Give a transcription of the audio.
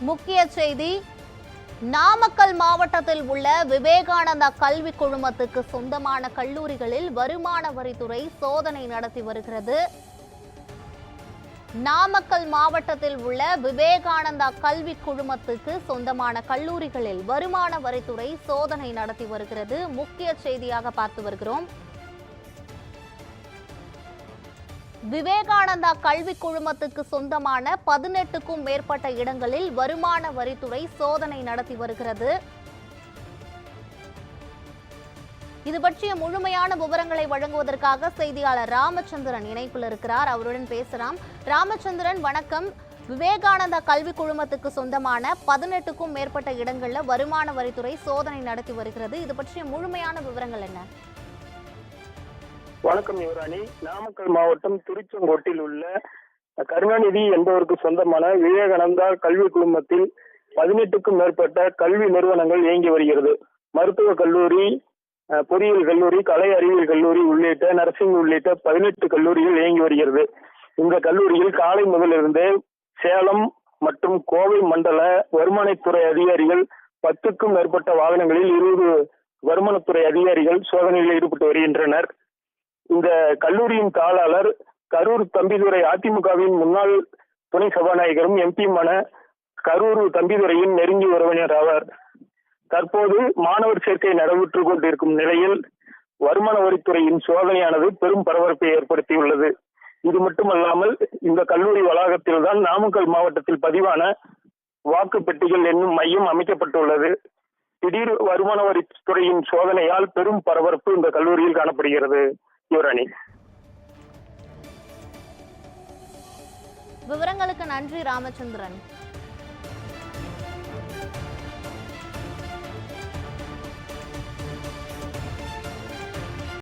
முக்கிய செய்தி நாமக்கல் மாவட்டத்தில் உள்ள விவேகானந்தா கல்வி குழுமத்துக்கு சொந்தமான கல்லூரிகளில் வருமான வரித்துறை சோதனை நடத்தி வருகிறது. நாமக்கல் மாவட்டத்தில் உள்ள விவேகானந்தா கல்வி குழுமத்துக்கு சொந்தமான கல்லூரிகளில் வருமான வரித்துறை சோதனை நடத்தி வருகிறது. முக்கிய செய்தியாக பார்த்து வருகிறோம். விவேகானந்தா கல்வி குழுமத்துக்கு சொந்தமான பதினெட்டுக்கும் மேற்பட்ட இடங்களில் வருமான வரித்துறை சோதனை நடத்தி வருகிறது. இது பற்றிய முழுமையான விவரங்களை வழங்குவதற்காக செய்தியாளர் ராமச்சந்திரன் இணைப்பில் இருக்கிறார். அவருடன் பேசலாம். ராமச்சந்திரன் வணக்கம். விவேகானந்தா கல்வி குழுமத்துக்கு சொந்தமான பதினெட்டுக்கும் மேற்பட்ட இடங்களில் வருமான வரித்துறை சோதனை நடத்தி வருகிறது. இது பற்றிய முழுமையான விவரங்கள் என்ன? வணக்கம் யுவராணி. நாமக்கல் மாவட்டம் திருச்செங்கோட்டில் உள்ள கருணாநிதி என்பவருக்கு சொந்தமான விவேகானந்தா கல்வி குழுமத்தில் பதினெட்டுக்கும் மேற்பட்ட கல்வி நிறுவனங்கள் இயங்கி வருகிறது. மருத்துவ கல்லூரி பொறியியல் கல்லூரி கலை அறிவியல் கல்லூரி உள்ளிட்ட நர்சிங் உள்ளிட்ட பதினெட்டு கல்லூரிகள் இயங்கி வருகிறது. இந்த கல்லூரியில் காலை முதலிருந்தே சேலம் மற்றும் கோவை மண்டல வருமானத்துறை அதிகாரிகள் பத்துக்கும் மேற்பட்ட வாகனங்களில் இருபது வருமானத்துறை அதிகாரிகள் சோதனையில் ஈடுபட்டு வருகின்றனர். இந்த கல்லூரியின் தாளாளர் கரூர் தம்பிதுரை அதிமுகவின் முன்னாள் துணை சபாநாயகரும் எம்பியுமான கரூர் தம்பிதுரையின் நெருங்கி உறவினர் ஆவார். தற்போது மாணவர் சேர்க்கை நடைபெற்றுக் கொண்டிருக்கும் நிலையில் வருமான வரித்துறையின் சோதனையானது பெரும் பரபரப்பை ஏற்படுத்தியுள்ளது. இது மட்டுமல்லாமல் இந்த கல்லூரி வளாகத்தில் தான் நாமக்கல் மாவட்டத்தில் பதிவான வாக்கு பெட்டிகள் என்னும் மையம் அமைக்கப்பட்டுள்ளது. திடீர் வருமான வரித்துறையின் சோதனையால் பெரும் பரபரப்பு இந்த கல்லூரியில் காணப்படுகிறது. நூறாணி விவரங்களுக்கு நன்றி ராமச்சந்திரன்.